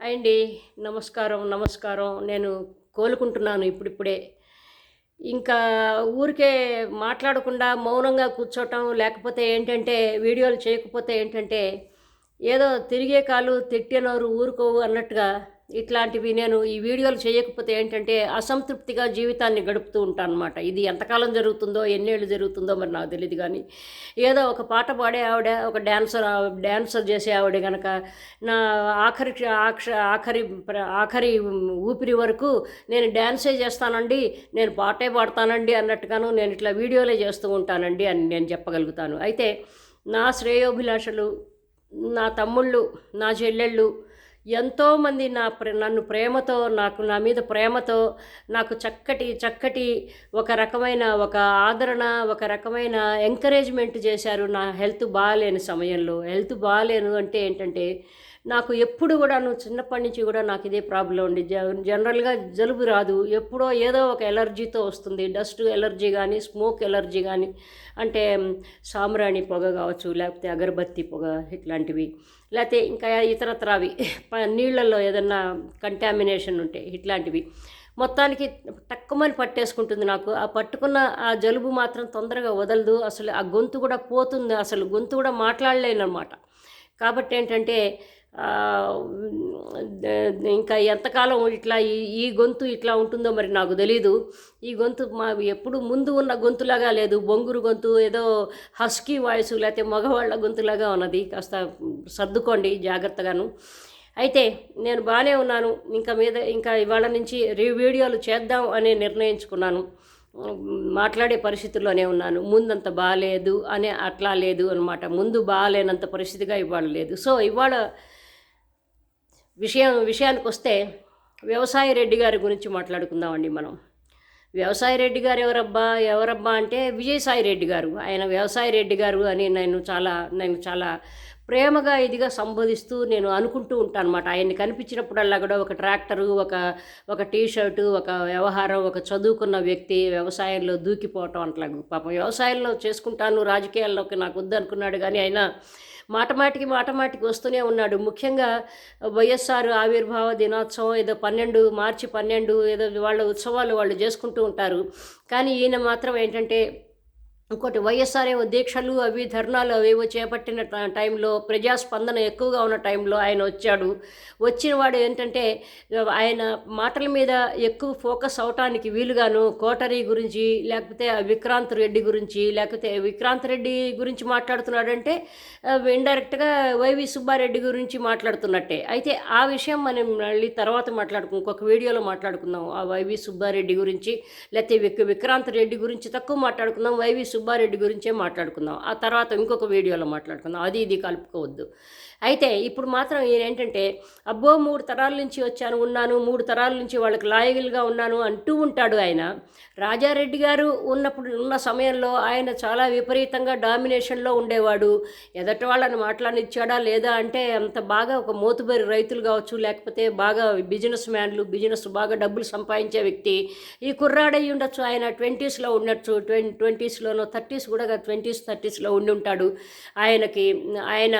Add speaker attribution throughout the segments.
Speaker 1: అండి నమస్కారం నమస్కారం. నేను కోలుకుంటున్నాను ఇప్పుడిప్పుడే. ఇంకా ఊరికే మాట్లాడకుండా మౌనంగా కూర్చోటం లేకపోతే ఏంటంటే వీడియోలు చేయకపోతే ఏంటంటే ఏదో తిరిగే కాలు తిట్టేనోరు ఊరుకోవు అన్నట్టుగా ఇట్లాంటివి నేను ఈ వీడియోలు చేయకపోతే ఏంటంటే అసంతృప్తిగా జీవితాన్ని గడుపుతూ ఉంటాను అనమాట ఇది ఎంతకాలం జరుగుతుందో ఎన్నేళ్ళు జరుగుతుందో మరి నాకు తెలియదు కానీ ఏదో ఒక పాట పాడే ఆవిడ ఒక డ్యాన్సర్ డ్యాన్సర్ చేసే ఆవిడ కనుక నా ఆఖరి ఆక్ష ఆఖరి ఆఖరి ఊపిరి వరకు నేను డ్యాన్సే చేస్తానండి నేను పాటే పాడతానండి అన్నట్టుగాను నేను ఇట్లా వీడియోలే చేస్తూ ఉంటానండి అని నేను చెప్పగలుగుతాను. అయితే నా శ్రేయోభిలాషలు నా తమ్ముళ్ళు నా చెల్లెళ్ళు ఎంతోమంది నా నన్ను ప్రేమతో నాకు నా మీద ప్రేమతో నాకు చక్కటి చక్కటి ఒక రకమైన ఒక ఆదరణ ఒక రకమైన ఎంకరేజ్మెంట్ చేశారు. నా హెల్త్ బాగాలేని సమయంలో. హెల్త్ బాగాలేను అంటే ఏంటంటే నాకు ఎప్పుడు కూడా నువ్వు చిన్నప్పటి నుంచి కూడా నాకు ఇదే ప్రాబ్లం ఉంది జ- జనరల్గా జలుబు రాదు. ఎప్పుడో ఏదో ఒక ఎలర్జీతో వస్తుంది. డస్ట్ ఎలర్జీ కానీ స్మోక్ ఎలర్జీ కానీ అంటే సాంబ్రాణి పొగ కావచ్చు లేకపోతే అగరబత్తి పొగ ఇట్లాంటివి. లేకపోతే ఇంకా ఇతరత్రావి ప- నీళ్ళల్లో ఏదన్నా కంటామినేషన్ ఉంటే ఇట్లాంటివి. మొత్తానికి టక్కుమని పట్టేసుకుంటుంది నాకు. ఆ పట్టుకున్న ఆ జలుబు మాత్రం తొందరగా వదలదు. అసలు ఆ గొంతు కూడా పోతుంది. అసలు గొంతు కూడా మాట్లాడలేను కాబట్టి ఏంటంటే ఇంకా ఎంతకాలం ఇట్లా ఈ ఈ గొంతు ఇట్లా ఉంటుందో మరి నాకు తెలీదు. ఈ గొంతు మా ఎప్పుడు ముందు ఉన్న గొంతులాగా లేదు. బొంగురు గొంతు ఏదో హస్కీ వాయిస్ లేకపోతే మగవాళ్ళ గొంతులాగా ఉన్నది. కాస్త సర్దుకోండి జాగ్రత్తగాను. అయితే నేను బాగానే ఉన్నాను. ఇంకా మీద ఇంకా ఇవాళ నుంచి రీ వీడియోలు చేద్దాం అని నిర్ణయించుకున్నాను. మాట్లాడే పరిస్థితుల్లోనే ఉన్నాను. ముందంత బాగాలేదు అనే అట్లా లేదు అనమాట ముందు బాగాలేనంత పరిస్థితిగా ఇవాళ లేదు. సో ఇవాళ విషయం విషయానికి వస్తే వ్యవసాయ రెడ్డి గారి గురించి మాట్లాడుకుందామండి మనం. వ్యవసాయ రెడ్డి గారు ఎవరబ్బా? ఎవరబ్బా అంటే విజయసాయి రెడ్డి గారు. ఆయన వ్యవసాయ రెడ్డి గారు అని నేను చాలా నేను చాలా ప్రేమగా ఇదిగా సంబోధిస్తూ నేను అనుకుంటూ ఉంటాను అనమాట ఆయన్ని కనిపించినప్పుడల్లా కూడా ఒక ట్రాక్టరు ఒక ఒక టీ షర్టు ఒక వ్యవహారం ఒక చదువుకున్న వ్యక్తి వ్యవసాయంలో దూకిపోవటం అట్లా పాపం వ్యవసాయంలో చేసుకుంటాను రాజకీయాల్లోకి నాకు వద్దు అనుకున్నాడు కానీ ఆయన మాట మాటికి మాట మాటికి వస్తూనే ఉన్నాడు. ముఖ్యంగా వైఎస్ఆర్ ఆవిర్భావ దినోత్సవం ఏదో పన్నెండు మార్చి పన్నెండు ఏదో వాళ్ళ ఉత్సవాలు వాళ్ళు చేసుకుంటూ ఉంటారు. కానీ ఈయన మాత్రం ఏంటంటే ఇంకోటి వైఎస్ఆర్ దీక్షలు అవి ధర్నాలు అవేవో చేపట్టిన టైంలో ప్రజాస్పందన ఎక్కువగా ఉన్న టైంలో ఆయన వచ్చాడు. వచ్చిన వాడు ఏంటంటే ఆయన మాటల మీద ఎక్కువ ఫోకస్ అవటానికి వీలుగాను కోటరీ గురించి లేకపోతే ఆ విక్రాంత్ రెడ్డి గురించి లేకపోతే విక్రాంత్ రెడ్డి గురించి మాట్లాడుతున్నాడంటే ఇండైరెక్ట్గా వైవి సుబ్బారెడ్డి గురించి మాట్లాడుతున్నట్టే. అయితే ఆ విషయం మనం మళ్ళీ తర్వాత మాట్లాడుకుం ఇంకొక వీడియోలో మాట్లాడుకుందాం. ఆ వైవి సుబ్బారెడ్డి గురించి లేకపోతే విక్ విక్రాంత్ రెడ్డి గురించి తక్కువ మాట్లాడుకుందాం. వైవి సుబ్బారెడ్డి గురించే మాట్లాడుకుందాం. ఆ తర్వాత ఇంకొక వీడియోలో మాట్లాడుకుందాం. అది ఇది కలుపుకోవద్దు. అయితే ఇప్పుడు మాత్రం ఈయన ఏంటంటే అబ్బో మూడు తరాల నుంచి వచ్చాను ఉన్నాను మూడు తరాల నుంచి వాళ్ళకి లాయల్గా ఉన్నాను అంటూ ఉంటాడు ఆయన. రాజారెడ్డి గారు ఉన్నప్పుడు ఉన్న సమయంలో ఆయన చాలా విపరీతంగా డామినేషన్లో ఉండేవాడు. ఎదటి వాళ్ళని మాట్లాడిచ్చాడా లేదా అంటే అంత బాగా ఒక మోతుబరి రైతులు కావచ్చు లేకపోతే బాగా బిజినెస్ మ్యాన్లు బిజినెస్ బాగా డబ్బులు సంపాదించే వ్యక్తి. ఈ కుర్రాడై ఉండొచ్చు ఆయన ట్వంటీస్లో ఉండొచ్చు ట్వంటీ ట్వంటీస్లోనో థర్టీస్ కూడా ట్వంటీస్ థర్టీస్లో ఉండి ఉంటాడు. ఆయనకి ఆయన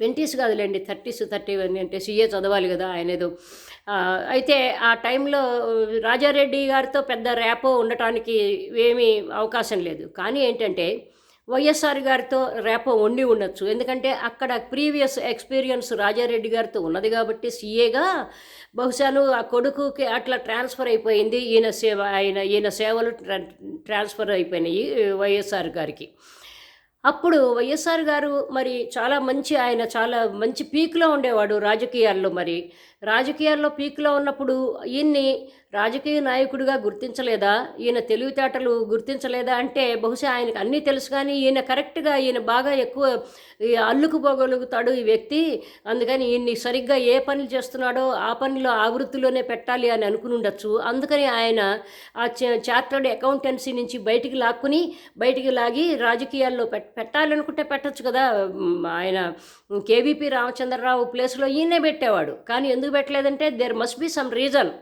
Speaker 1: ట్వంటీస్ కాదులేండి థర్టీస్ థర్టీ వన్ అంటే సీఏ చదవాలి కదా ఆయన ఏదో. అయితే ఆ టైంలో రాజారెడ్డి గారితో పెద్ద ర్యాపో ఉండటానికి ఏమీ అవకాశం లేదు. కానీ ఏంటంటే వైఎస్ఆర్ గారితో రేపో ఉండి ఉండొచ్చు. ఎందుకంటే అక్కడ ప్రీవియస్ ఎక్స్పీరియన్స్ రాజారెడ్డి గారితో ఉన్నది కాబట్టి సీఏగా బహుశాను ఆ కొడుకుకి అట్లా ట్రాన్స్ఫర్ అయిపోయింది. ఈయన సేవ ఆయన ఈయన సేవలు ట్రాన్స్ఫర్ అయిపోయినాయి వైఎస్ఆర్ గారికి. అప్పుడు వైఎస్ఆర్ గారు మరి చాలా మంచి ఆయన చాలా మంచి పీక్లో ఉండేవాడు రాజకీయాల్లో మరి. రాజకీయాల్లో పీక్లో ఉన్నప్పుడు ఈయన్ని రాజకీయ నాయకుడిగా గుర్తించలేదా? ఈయన తెలివితేటలు గుర్తించలేదా? అంటే బహుశా ఆయనకు అన్నీ తెలుసు కానీ ఈయన కరెక్ట్గా ఈయన బాగా ఎక్కువ ఈ అల్లుకుపోగలుగుతాడు ఈ వ్యక్తి. అందుకని ఈయన్ని సరిగ్గా ఏ పనులు చేస్తున్నాడో ఆ పనిలో ఆ వృత్తిలోనే పెట్టాలి అని అనుకుని ఉండొచ్చు. అందుకని ఆయన ఆ చార్టర్డ్ అకౌంటెన్సీ నుంచి బయటికి లాక్కుని బయటికి లాగి రాజకీయాల్లో పెట్ పెట్టాలనుకుంటే పెట్టచ్చు కదా. ఆయన కేవీపీ రామచంద్రరావు ప్లేస్లో ఈయనే పెట్టేవాడు. కానీ ఎందుకు పెట్టలేదంటే there must be some reason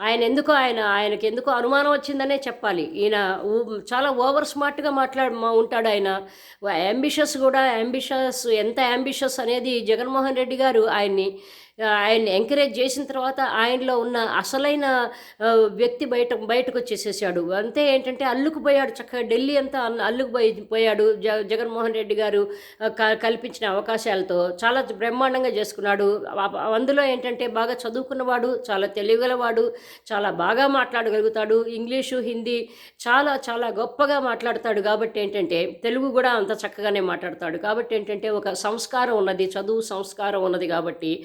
Speaker 1: ఆయన ఎందుకో ఆయన ఆయనకి ఎందుకో అనుమానం వచ్చిందనే చెప్పాలి. ఈయన చాలా ఓవర్ స్మార్ట్గా మాట్లాడు ఉంటాడు ఆయన. అంబిషస్ కూడా అంబిషస్ ఎంత అంబిషస్ అనేది జగన్మోహన్ రెడ్డి గారు ఆయన్ని ఆయన్ని ఎంకరేజ్ చేసిన తర్వాత ఆయనలో ఉన్న అసలైన వ్యక్తి బయట బయటకు వచ్చేసేసాడు అంతే ఏంటంటే అల్లుకుపోయాడు చక్కగా. ఢిల్లీ అంతా అల్లుకుపోయి పోయాడు జ జగన్మోహన్ రెడ్డి గారు క- కల్పించిన అవకాశాలతో. చాలా బ్రహ్మాండంగా చేసుకున్నాడు. అందులో ఏంటంటే బాగా చదువుకున్నవాడు చాలా తెలియగలవాడు చాలా బాగా మాట్లాడగలుగుతాడు. ఇంగ్లీషు హిందీ చాలా చాలా గొప్పగా మాట్లాడతాడు. కాబట్టి ఏంటంటే తెలుగు కూడా అంత చక్కగానే మాట్లాడతాడు. కాబట్టి ఏంటంటే ఒక సంస్కారం ఉన్నది చదువు సంస్కారం ఉన్నది కాబట్టి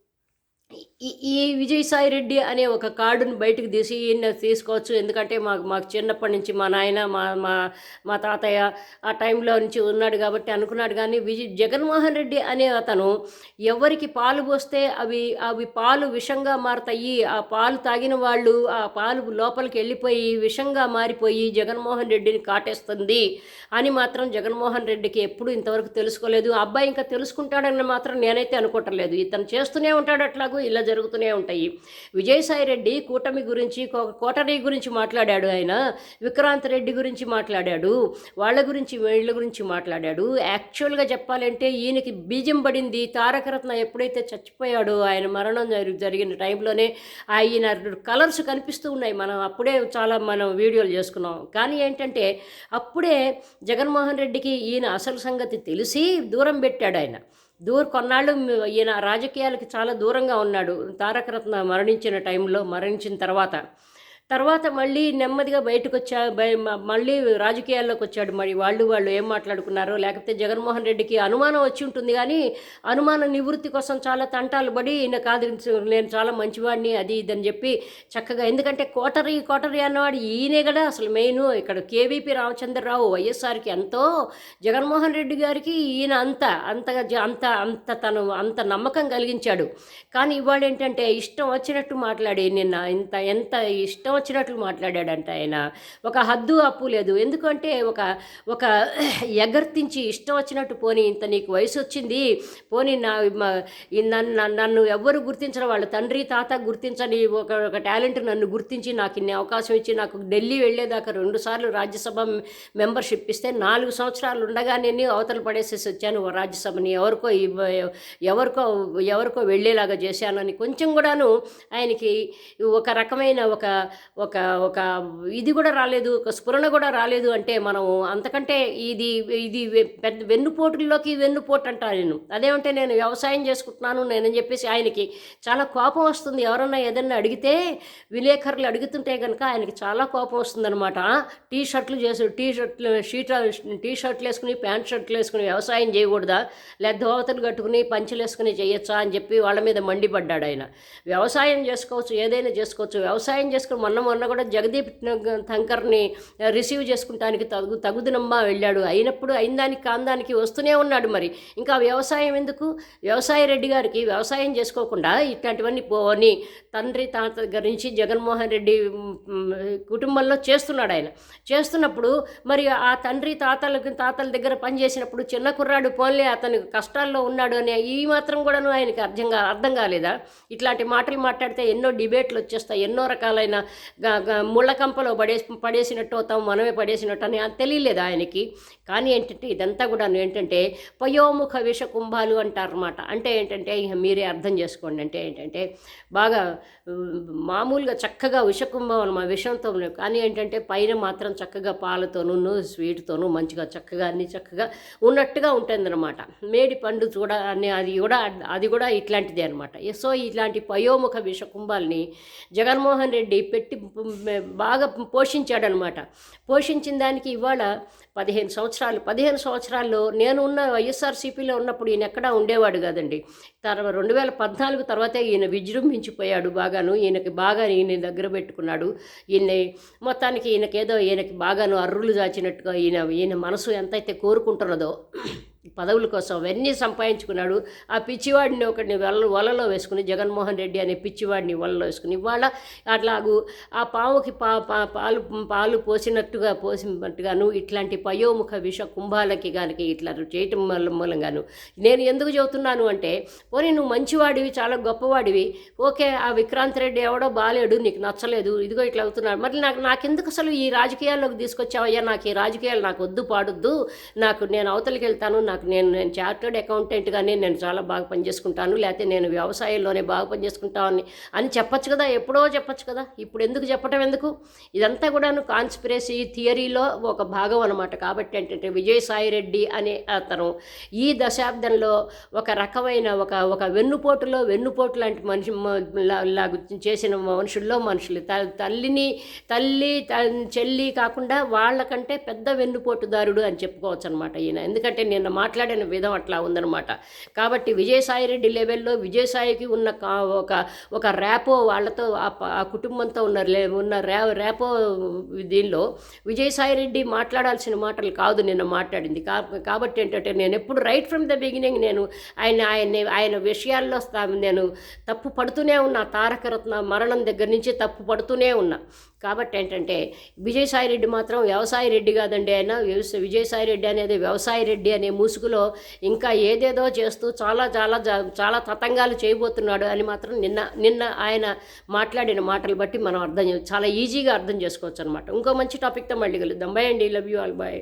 Speaker 1: ఈ ఈ విజయసాయి రెడ్డి అనే ఒక కార్డును బయటకు తీసి ఈయన తీసుకోవచ్చు. ఎందుకంటే మాకు మాకు చిన్నప్పటి నుంచి మా నాయన మా మా మా తాతయ్య ఆ టైంలో నుంచి ఉన్నాడు కాబట్టి అనుకున్నాడు. కానీ విజయ్ జగన్మోహన్ రెడ్డి అనే అతను ఎవరికి పాలు పోస్తే అవి అవి పాలు విషంగా మారతాయి. ఆ పాలు తాగిన వాళ్ళు ఆ పాలు లోపలికి వెళ్ళిపోయి విషంగా మారిపోయి జగన్మోహన్ రెడ్డిని కాటేస్తుంది అని మాత్రం జగన్మోహన్ రెడ్డికి ఎప్పుడు ఇంతవరకు తెలుసుకోలేదు. అబ్బాయి ఇంకా తెలుసుకుంటాడని మాత్రం నేనైతే అనుకోవట్లేదు ఇతను చేస్తూనే ఉంటాడు అట్లాగూ. ఇలా జరుగుతూనే ఉంటాయి. విజయసాయి రెడ్డి కూటమి గురించి కోటరీ గురించి మాట్లాడాడు ఆయన. విక్రాంత్ రెడ్డి గురించి మాట్లాడాడు. వాళ్ళ గురించి వీళ్ళ గురించి మాట్లాడాడు. యాక్చువల్గా చెప్పాలంటే ఈయనకి బీజం పడింది తారకరత్న ఎప్పుడైతే చచ్చిపోయాడో ఆయన మరణం జరిగిన టైంలోనే ఆయన కలర్స్ కనిపిస్తూ ఉన్నాయి. మనం అప్పుడే చాలా మనం వీడియోలు చేసుకున్నాం. కానీ ఏంటంటే అప్పుడే జగన్మోహన్ రెడ్డికి ఈయన అసలు సంగతి తెలిసి దూరం పెట్టాడు ఆయన. దూర కొన్నాళ్ళు ఈయన రాజకీయాలకి చాలా దూరంగా ఉన్నాడు. తారకరత్న మరణించిన టైంలో మరణించిన తర్వాత తర్వాత మళ్ళీ నెమ్మదిగా బయటకు వచ్చా మళ్ళీ రాజకీయాల్లోకి వచ్చాడు. మరి వాళ్ళు వాళ్ళు ఏం మాట్లాడుకున్నారో లేకపోతే జగన్మోహన్ రెడ్డికి అనుమానం వచ్చి ఉంటుంది కానీ అనుమాన నివృత్తి కోసం చాలా తంటాలు పడి ఈయన కాదు నేను చాలా మంచివాడిని అది ఇది అని చెప్పి చక్కగా ఎందుకంటే కోటరీ కోటరీ అన్నవాడు ఈయనే కదా అసలు మెయిన్ ఇక్కడ కేవీపీ రామచంద్రరావు వైఎస్ఆర్కి ఎంతో జగన్మోహన్ రెడ్డి గారికి ఈయన అంత అంతగా జ- అంత అంత తను అంత నమ్మకం కలిగించాడు. కానీ ఇవాళ ఏంటంటే ఇష్టం వచ్చినట్టు మాట్లాడి నిన్న ఇంత ఎంత ఇష్టం వచ్చినట్లు మాట్లాడాడంట ఆయన. ఒక హద్దు అప్పు లేదు. ఎందుకంటే ఒక ఒక ఎగర్తించి ఇష్టం వచ్చినట్టు పోనీ ఇంత నీకు వయసు వచ్చింది పోనీ నా నన్ను నన్ను ఎవ్వరు గుర్తించరు వాళ్ళ తండ్రి తాత గుర్తించని ఒక ఒక టాలెంట్ నన్ను గుర్తించి నాకు ఇన్ని అవకాశం ఇచ్చి నాకు ఢిల్లీ వెళ్ళేదాకా రెండు సార్లు రాజ్యసభ మెంబర్షిప్ ఇస్తే నాలుగు సంవత్సరాలు ఉండగానే అవతల పడేసేసి వచ్చాను రాజ్యసభని. ఎవరికో ఎవరికో ఎవరికో వెళ్ళేలాగా చేశానని కొంచెం కూడాను ఆయనకి ఒక రకమైన ఒక ఒక ఒక ఇది కూడా రాలేదు ఒక స్ఫురణ కూడా రాలేదు అంటే మనం అంతకంటే ఇది ఇది పెద్ద వెన్నుపోటుల్లోకి వెన్నుపోటు అంటాను నేను. అదేమంటే నేను వ్యవసాయం చేసుకుంటున్నాను నేనని చెప్పేసి ఆయనకి చాలా కోపం వస్తుంది. ఎవరన్నా ఏదన్నా అడిగితే విలేకరులు అడుగుతుంటే కనుక ఆయనకి చాలా కోపం వస్తుందనమాట టీ షర్ట్లు చేసి టీ షర్ట్లు షీట టీ షర్ట్లు వేసుకుని ప్యాంట్ షర్ట్లు వేసుకుని వ్యవసాయం చేయకూడదా? లేదా ధోవతలు కట్టుకుని పంచలు వేసుకుని చేయొచ్చా అని చెప్పి వాళ్ళ మీద మండిపడ్డాడు ఆయన. వ్యవసాయం చేసుకోవచ్చు ఏదైనా చేసుకోవచ్చు. వ్యవసాయం చేసుకుని మొన్న మొన్న కూడా జగదీప్ తంకర్ని రిసీవ్ చేసుకుంటానికి తగు తగుదినమ్మా వెళ్ళాడు. అయినప్పుడు అయిన దానికి కాందానికి వస్తూనే ఉన్నాడు మరి. ఇంకా వ్యవసాయం ఎందుకు? వ్యవసాయ రెడ్డి గారికి వ్యవసాయం చేసుకోకుండా ఇట్లాంటివన్నీ పోని తండ్రి తాత దగ్గర నుంచి జగన్మోహన్ రెడ్డి కుటుంబంలో చేస్తున్నాడు ఆయన. చేస్తున్నప్పుడు మరి ఆ తండ్రి తాతలకు తాతల దగ్గర పనిచేసినప్పుడు చిన్న కుర్రాడు పోన్లే అతను కష్టాల్లో ఉన్నాడు అని ఈ మాత్రం కూడాను ఆయనకి అర్థం కా అర్థం కాలేదా? ఇట్లాంటి మాటలు మాట్లాడితే ఎన్నో డిబేట్లు వచ్చేస్తాయి ఎన్నో రకాలైన గ- ముళ్ళ కంపలో పడేసి పడేసినట్టు అవుతాం మనమే పడేసినట్టు అని తెలియలేదు ఆయనకి. కానీ ఏంటంటే ఇదంతా కూడా ఏంటంటే పయోముఖ విష కుంభాలు అంటారన్నమాట. అంటే ఏంటంటే ఇక మీరే అర్థం చేసుకోండి. అంటే ఏంటంటే బాగా మామూలుగా చక్కగా విషకుంభం మా విషంతో కానీ ఏంటంటే పైన మాత్రం చక్కగా పాలతోనూ స్వీట్తోనూ మంచిగా చక్కగా అన్ని చక్కగా ఉన్నట్టుగా ఉంటుందన్నమాట. మేడి పండు చూడ అని అది కూడా అది కూడా ఇట్లాంటిదే అనమాట సో ఇట్లాంటి పయోముఖ విష కుంభాల్ని జగన్మోహన్ రెడ్డి పెట్టి బాగా పోషించాడనమాట పోషించిన దానికి ఇవాళ పదిహేను సంవత్సరాలు పదిహేను సంవత్సరాల్లో నేను ఉన్న వైఎస్ఆర్సీపీలో ఉన్నప్పుడు ఈయన ఎక్కడా ఉండేవాడు కాదండి. తర్వాత రెండు వేల పద్నాలుగు తర్వాతే ఈయన విజృంభించిపోయాడు బాగాను. ఈయనకి బాగా ఈయన దగ్గర పెట్టుకున్నాడు. ఈయన మొత్తానికి ఈయనకేదో ఈయనకి బాగాను అర్రులు దాచినట్టుగా ఈయన ఈయన మనసు ఎంతైతే కోరుకుంటున్నదో పదవుల కోసం అవన్నీ సంపాదించుకున్నాడు. ఆ పిచ్చివాడిని ఒకటిని వల వలలో వేసుకుని జగన్మోహన్ రెడ్డి అనే పిచ్చివాడిని వలలో వేసుకుని ఇవాళ అట్లాగూ ఆ పాముకి పా పా- పాలు పాలు పోసినట్టుగా పోసినట్టుగాను ఇట్లాంటి పయోముఖ విష కుంభాలకి గానికి ఇట్లా చేయటం మూలంగాను. నేను ఎందుకు చెబుతున్నాను అంటే పోనీ నువ్వు మంచివాడివి చాలా గొప్పవాడివి ఓకే ఆ విక్రాంత్ రెడ్డి ఎవడో బాలేడు నీకు నచ్చలేదు ఇదిగో ఇట్లా అవుతున్నాడు. మరి నాకు నాకెందుకు అసలు ఈ రాజకీయాల్లోకి తీసుకొచ్చావయ్యా? నాకు ఈ రాజకీయాలు నాకు వద్దు పాడొద్దు నాకు నేను అవతలికి వెళ్తాను నాకు నేను నేను చార్టర్డ్ అకౌంటెంట్గానే నేను చాలా బాగా పనిచేసుకుంటాను లేకపోతే నేను వ్యవసాయంలోనే బాగా పనిచేసుకుంటాను అని చెప్పొచ్చు కదా ఎప్పుడో చెప్పచ్చు కదా ఇప్పుడు ఎందుకు చెప్పటం ఎందుకు? ఇదంతా కూడాను కాన్స్పిరసీ థియరీలో ఒక భాగం అనమాట కాబట్టి ఏంటంటే విజయసాయి రెడ్డి అనే అతను ఈ దశాబ్దంలో ఒక రకమైన ఒక ఒక వెన్నుపోటులో వెన్నుపోటు లాంటి మనిషి లా- లాగా చేసిన మనుషుల్లో మనుషులు. త- తల్లిని తల్లి త- చెల్లి కాకుండా వాళ్ళకంటే పెద్ద వెన్నుపోటుదారుడు అని చెప్పుకోవచ్చు అనమాట ఈయన. ఎందుకంటే నిన్న మాట్లాడిన విధం అట్లా ఉందన్నమాట. కాబట్టి విజయసాయిరెడ్డి లెవెల్లో విజయసాయికి ఉన్న కా- ఒక ఒక ర్యాపో వాళ్ళతో ఆ ఆ కుటుంబంతో ఉన్న లే- ఉన్న ర్యా ర్యాపో దీనిలో విజయసాయి రెడ్డి మాట్లాడాల్సిన మాటలు కాదు నిన్న మాట్లాడింది. కాబట్టి ఏంటంటే నేను ఎప్పుడు రైట్ ఫ్రమ్ ద బిగినింగ్ నేను ఆయన ఆయన ఆయన విషయాల్లో నేను తప్పు పడుతూనే ఉన్నా. తారకరత్న మరణం దగ్గర నుంచి తప్పు పడుతూనే ఉన్నా. కాబట్టి ఏంటంటే విజయసాయి రెడ్డి మాత్రం వ్యవసాయ రెడ్డి కాదండి ఆయన. వ్యవస- విజయసాయి రెడ్డి అనేది వ్యవసాయ రెడ్డి అనే ముసుగులో ఇంకా ఏదేదో చేస్తూ చాలా చాలా జా- చాలా తతంగాలు చేయబోతున్నాడు అని మాత్రం నిన్న నిన్న ఆయన మాట్లాడిన మాటలు బట్టి మనం అర్థం చాలా ఈజీగా అర్థం చేసుకోవచ్చు అనమాట ఇంకో మంచి టాపిక్తో మళ్ళీ కలుద్దాం. బాయ్ అండి. Love you all bye